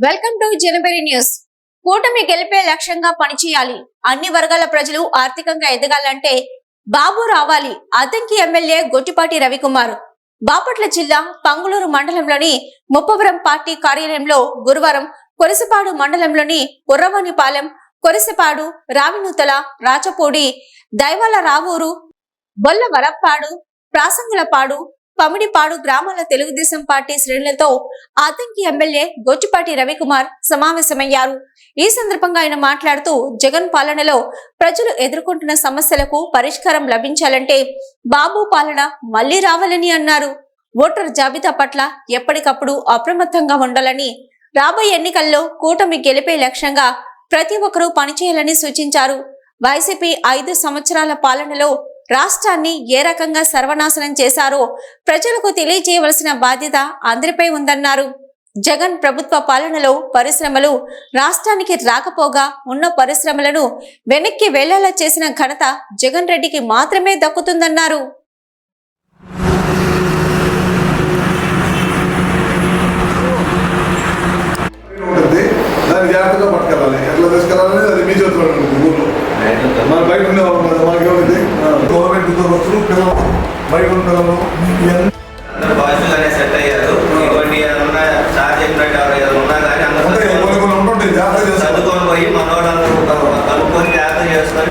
Welcome to January news. కూటమి గెలిపే లక్ష్యంగా పనిచేయాలి. అన్ని వర్గాల ప్రజలు ఆర్థికంగా ఎదగాలంటే బాబు రావాలి. అతంకి ఎమ్మెల్యే గొట్టిపాటి రవికుమార్. బాపట్ల జిల్లా పంగులూరు మండలంలోని ముప్పవరం పార్టీ కార్యాలయంలో గురువారం కొరిసపాడు మండలంలోని కుర్రవానిపాలెం కొరిసపాడు రావినూతల రాచపూడి దైవాల రావూరు బొల్ల వరప్పాడు ప్రాసంగులపాడు పమిడిపాడు గ్రామాల తెలుగుదేశం పార్టీ శ్రేణులతో ఆతంకి ఎమ్మెల్యే గొచ్చిపాటి రవికుమార్ సమావేశమయ్యారు. ఈ సందర్భంగా ఆయన మాట్లాడుతూ జగన్ పాలనలో ప్రజలు ఎదుర్కొంటున్న సమస్యలకు పరిష్కారం లభించాలంటే బాబు పాలన మళ్ళీ రావాలని అన్నారు. ఓటర్ జాబితా పట్ల ఎప్పటికప్పుడు అప్రమత్తంగా ఉండాలని రాబోయే ఎన్నికల్లో కూటమి గెలిపే లక్ష్యంగా ప్రతి ఒక్కరూ పనిచేయాలని సూచించారు. వైసీపీ ఐదు సంవత్సరాల పాలనలో రాష్ట్రాన్ని ఏ రకంగా సర్వనాశనం చేశారో ప్రజలకు తెలియజేయవలసిన బాధ్యత అందరిపై ఉందన్నారు. జగన్ ప్రభుత్వ పాలనలో పరిశ్రమలు రాష్ట్రానికి రాకపోగా ఉన్న పరిశ్రమలను వెనక్కి వెళ్ళేలా చేసిన ఘనత జగన్ రెడ్డికి మాత్రమే దక్కుతుందన్నారు. దాన్ని జాగ్రత్తగా మన బయట ఉండే వాళ్ళు కదా మనకేమైంది గవర్నమెంట్ ఉద్యోగస్తులు పిల్లలు బయట ఉన్న పిల్లలు ఇవన్నీ అందరూ బాయ్స్గానే సెట్ అయ్యారు. ఇటువంటి ఏమన్నా సార్ చెప్పినట్టు ఎవరు ఉన్నా కానీ ఉంటాయి అందరూ కొన్ని కొన్ని ఉంటుంటాయి జాగ్రత్త చేసుకోవాలి చదువుకొని పోయి మనోళ్ళందరూ కలుపుకొని జాగ్రత్త చేసుకొని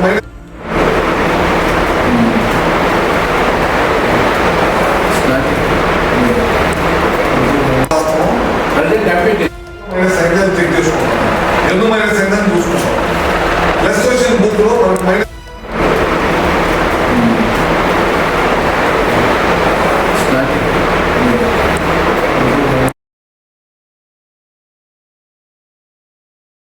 minute.